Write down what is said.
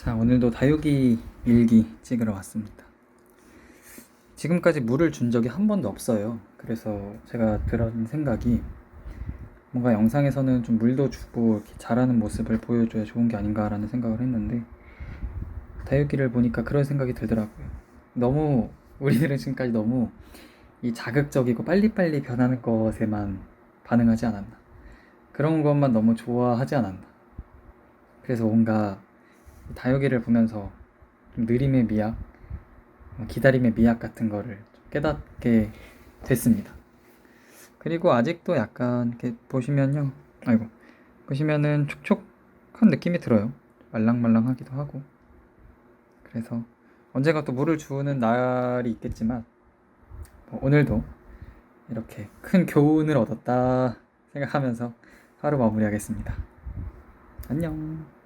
자, 오늘도 다육이 일기 찍으러 왔습니다. 지금까지 물을 준 적이 한 번도 없어요. 그래서 제가 들은 생각이 뭔가 영상에서는 좀 물도 주고 이렇게 자라는 모습을 보여줘야 좋은 게 아닌가라는 생각을 했는데 다육이를 보니까 그런 생각이 들더라고요. 너무 우리들은 지금까지 너무 이 자극적이고 빨리빨리 변하는 것에만 반응하지 않았나. 그런 것만 너무 좋아하지 않았나. 그래서 뭔가 이 다육이를 보면서 좀 느림의 미학, 어, 기다림의 미학 같은 거를 좀 깨닫게 됐습니다. 그리고 아직도 약간 이렇게 보시면요. 아이고. 보시면은 촉촉한 느낌이 들어요. 말랑말랑하기도 하고. 그래서 언젠가 또 물을 주는 날이 있겠지만 뭐 오늘도 이렇게 큰 교훈을 얻었다 생각하면서 하루 마무리하겠습니다. 안녕.